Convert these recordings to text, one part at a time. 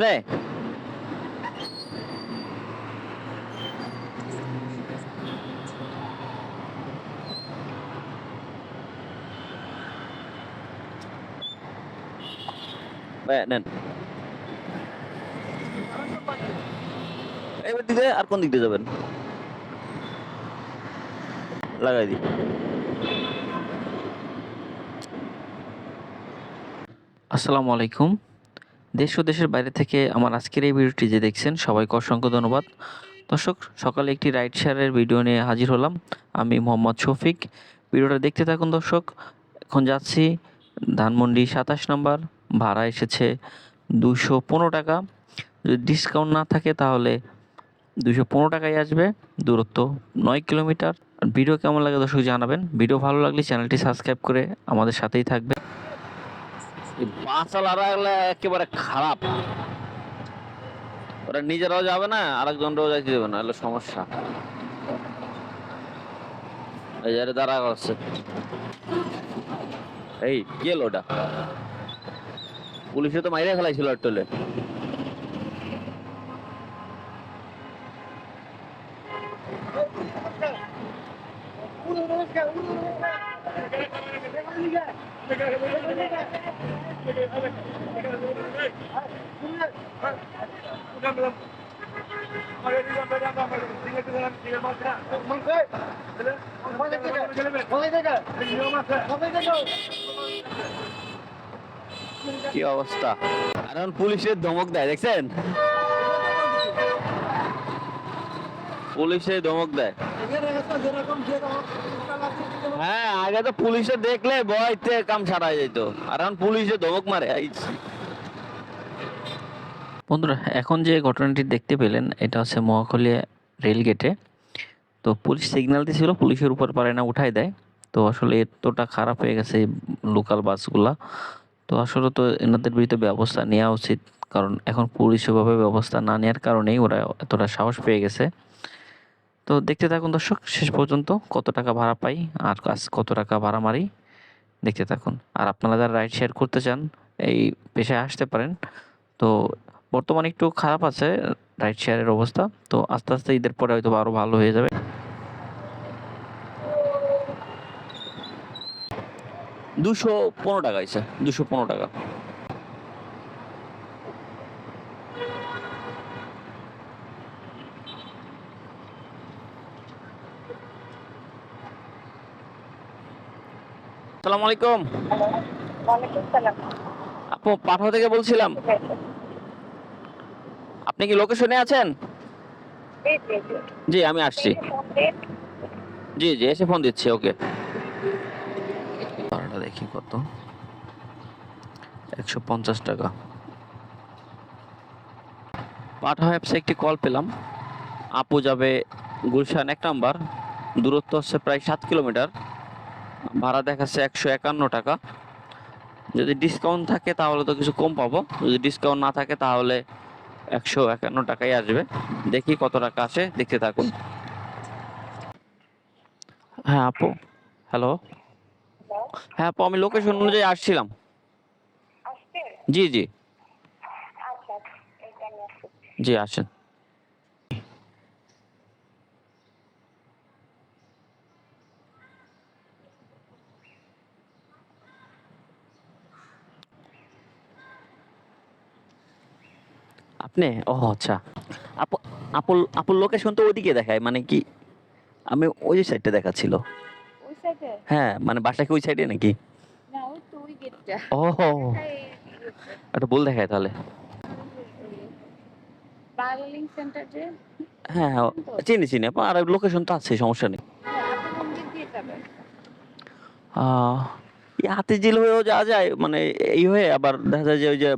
আপনি ভাই, নেন এবার দিকে আর কোন দিক দিয়ে যাবেন লাগাই দিই আসসালামু আলাইকুম দেশ ও দেশের বাইরে থেকে আমার আজকের এই ভিডিওটি যে দেখছেন, সবাইকে অসংখ্য ধন্যবাদ। দর্শক, সকালে একটি রাইড শেয়ারের ভিডিও নিয়ে হাজির হলাম। আমি মোহাম্মদ শফিক। ভিডিওটা দেখতে থাকুন দর্শক। এখন যাচ্ছি ধানমন্ডি সাতাশ নম্বর। ভাড়া এসেছে দুশো পনেরো টাকা। যদি ডিসকাউন্ট না থাকে তাহলে দুশো পনেরো টাকায় আসবে। দূরত্ব নয় কিলোমিটার। ভিডিও কেমন লাগে দর্শক জানাবেন। ভিডিও ভালো লাগলে চ্যানেলটি সাবস্ক্রাইব করে আমাদের সাথেই থাকবে বাঁচালারা একেবারে খারাপ। ওরা নিজেরাও যাবে না, আরেকজনরাও যাইতে দেবে না এগুলো সমস্যা। এই যারে দাঁড়া করছে। এই এলো ওটা? পুলিশে তো মাইরে ফেলাইছিল টোলে কি অবস্থা? এখন পুলিশের ধমক দেয় দেখছেন? পুলিশে ধমক দেয়। হ্যাঁ আগে তো পুলিশে দেখলে ভয়তে কাম ছাড়া যেত। আর এখন পুলিশে ধমক মারে আইছি বন্ধুরা, এখন যে ঘটনাটি দেখতে পেলেন, এটা হচ্ছে মহাখালী রেল গেটে তো পুলিশ সিগন্যাল দিয়েছিল পুলিশের উপর পারে না উঠাই দেয়। তো আসলে এতটা খারাপ হয়ে গেছে লোকাল বাসগুলা। তো আসলে তো এনাদের বিরুদ্ধে ব্যবস্থা নেওয়া উচিত, কারণ এখন পুলিশ ওভাবে ব্যবস্থা না নেওয়ার কারণেই ওরা এতটা সাহস পেয়ে গেছে। তো দেখতে থাকুন দর্শক, শেষ পর্যন্ত কত টাকা ভাড়া পাই আর কাজ কত টাকা ভাড়া মারি, দেখতে থাকুন। আর আপনারা যারা রাইড শেয়ার করতে চান, এই পেশায় আসতে পারেন। তো বর্তমানে একটু খারাপ আছে রাইড শেয়ারের অবস্থা, তো আস্তে আস্তে ঈদের পরে হয়তো আরও ভালো হয়ে যাবে। দুশো পনেরো টাকা হয়েছে, দুশো পনেরো টাকা। আসসালামু আলাইকুম। আপু পাঠা থেকে বলছিলাম। আপনি কি লোকেশনে আছেন? জি আমি আসছি। জি জি এসে ফোন দিচ্ছি ওকে। ভাড়াটা দেখি কত। একশো পঞ্চাশ টাকা। পাঠা অ্যাপসে একটি কল পেলাম। আপু যাবে গুলশান এক নাম্বার। দূরত্ব হচ্ছে প্রায় সাত কিলোমিটার। ভাড়া দেখাচ্ছে একশো একান্ন টাকা। যদি ডিসকাউন্ট থাকে তাহলে তো কিছু কম পাবো। যদি ডিসকাউন্ট না থাকে তাহলে একশো একান্ন টাকাই আসবে। দেখি কত টাকা আসে দেখতে থাকুন। হ্যাঁ আপু। হ্যালো। হ্যাঁ আপু আমি লোকেশন অনুযায়ী আসছিলাম। আসছে জি জি। আচ্ছা জি আসেন। আপনি? ও আচ্ছা। আপু আপুল আপুর লোকেশন তো ওইদিকে দেখায় মানে কি? আমি ওই যে সাইডটা দেখাচ্ছিল। ওই সাইডে হ্যাঁ মানে বাসা কি ওই সাইডে নাকি? না ওই তো ওই গেটটা ও। একটা ভুল দেখায় তাহলে। বার্লিং সেন্টার যে? হ্যাঁ হ্যাঁ চিনি চিনি। আপু আর লোকেশন তো আছে সমস্যা নেই। হাতি ঝিল হয়েও যাওয়া যায় মানে এই হয়ে আবার দেখা যায় যে ওই যে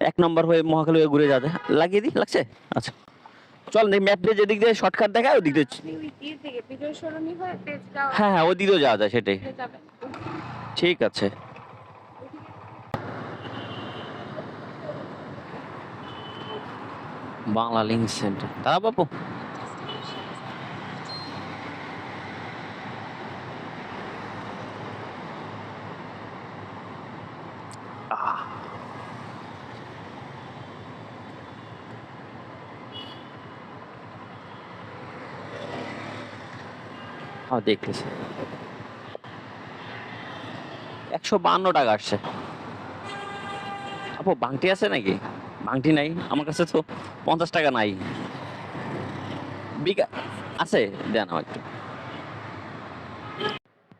এক নম্বর হয়ে মহাখালী হয়ে ঘুরে যাবে। যায় লাগিয়ে দিই লাগছে? আচ্ছা। চল ম্যাপ দিয়ে যেদিক দিয়ে শর্টকাট দেখায় ওদিক দিয়ে হয়ে হ্যাঁ হ্যাঁ ওদিক দিয়ে যাওয়া যায় সেটাই। ঠিক আছে। বাংলা লিঙ্ক সেন্টার দাদা বাপু? হ্যাঁ দেখতেছি। একশো বান্ন টাকা আসছে। আপু, বাংটি আছে নাকি? বাংটি নাই। আমার কাছে তো পঞ্চাশ টাকা নাই। বিকা আছে, দেন আমার একটু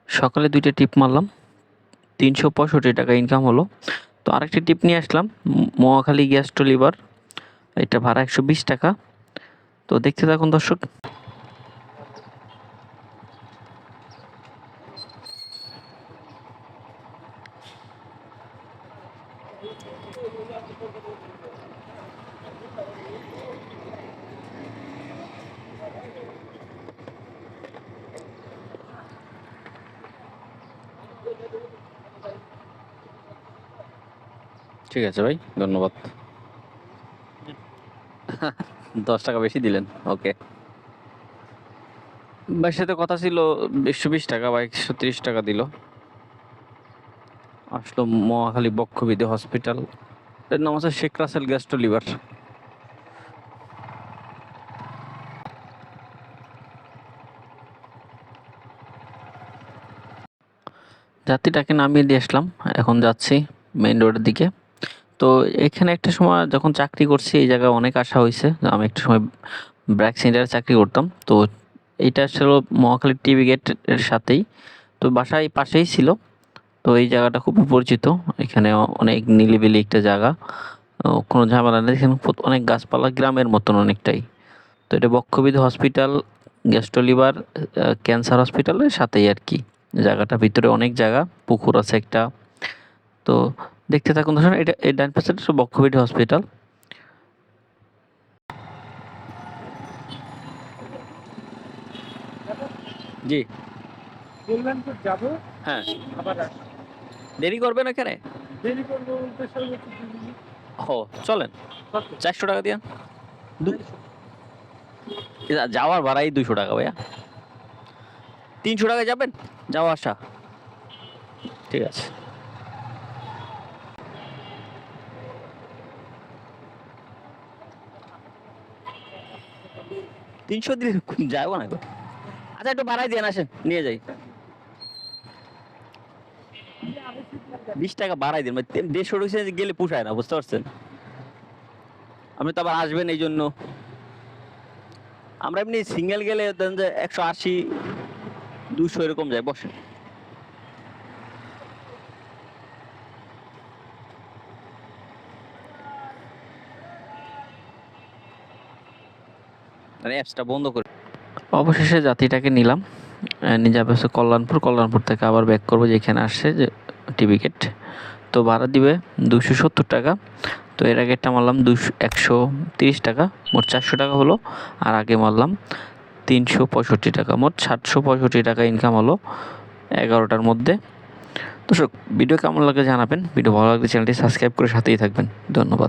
সকালে দুইটা টিপ মারলাম। তিনশো পঁয়ষট্টি টাকা ইনকাম হলো। তো আরেকটি টিপ নিয়ে আসলাম। ম- মোয়াখালী গ্যাস টলিবার এটা ভাড়া একশো বিশ টাকা। তো দেখতে থাকুন দর্শক। ঠিক আছে ভাই, ধন্যবাদ। দশ টাকা বেশি দিলেন, ওকে। ভাইয়ের সাথে কথা ছিল, একশো বিশ টাকা বা একশো তিরিশ টাকা দিল। আসলো মহাখালী বক্ষবিধি হসপিটাল। এর নাম আছে শেখ রাসেল গ্যাস্ট্রো লিভার। যাত্রীটাকে নামিয়ে দিয়ে আসলাম, এখন যাচ্ছি মেইন রোডের দিকে। তো এখানে একটা সময় যখন চাকরি করছি, এই জায়গায় অনেক আশা হয়েছে আমি একটা সময় ব্র্যাক সেন্টারে চাকরি করতাম। তো এইটা ছিল মহাখালী টিভি গেটের সাথেই। তো বাসায় পাশেই ছিল। তো এই জায়গাটা খুবই পরিচিত। এখানে অনেক নিলিবিলি একটা জায়গা। কোনো ঝামেলা নেই। এখানে অনেক গাছপালা গ্রামের মতন অনেকটাই। তো এটা বক্ষবিধ হসপিটাল, গ্যাস্ট্রোলিভার ক্যান্সার হসপিটালের সাথেই আর কি। জায়গাটা ভিতরে অনেক জায়গা। পুকুর আছে একটা। তো দেখতে থাকুন দর্শক এটা এই ডান পাশে বক্ষবিধি হসপিটাল জি। বললাম তো যাব হ্যাঁ। আবার। দেরি করবেন এখানে? দেরি করব ও চলেন? চারশো টাকা দিয়ে। যাওয়ার ভাড়াই দুশো টাকা ভাইয়া। তিনশো টাকা যাবেন? যাওয়া আসা। ঠিক আছে। তিনশো দিলে যাব না। আচ্ছা একটু বাড়াই দিয়ে আসেন, নিয়ে যাই। বিশ টাকা বাড়াই দিন মানে দেড়শো টাকা গেলে পুষায় না, বুঝতে পারছেন? আপনি তো আবার আসবেন এই জন্য। আমরা এমনি সিঙ্গেল গেলে একশো আশি, দুশো এরকম যায় বসে মানে অ্যাপসটা বন্ধ করে। অবশেষে যাত্রীটাকে নিলাম। নিয়ে যাবে কল্যাণপুর। কল্যাণপুর থেকে আবার ব্যাক করব যেখানে আসছে যে টিভি গেট তো ভাড়া দিবে দুশো সত্তর টাকা। তো এর আগেরটা মারলাম দুশো একশো তিরিশ টাকা। মোট চারশো টাকা হলো। আর আগে মারলাম তিনশো পঁয়ষট্টি টাকা। মোট সাতশো পঁয়ষট্টি টাকা ইনকাম হলো এগারোটার মধ্যে। দর্শক ভিডিও কেমন লাগে জানাবেন। ভিডিও ভালো লাগলে চ্যানেলটি সাবস্ক্রাইব করে সাথেই থাকবেন। ধন্যবাদ।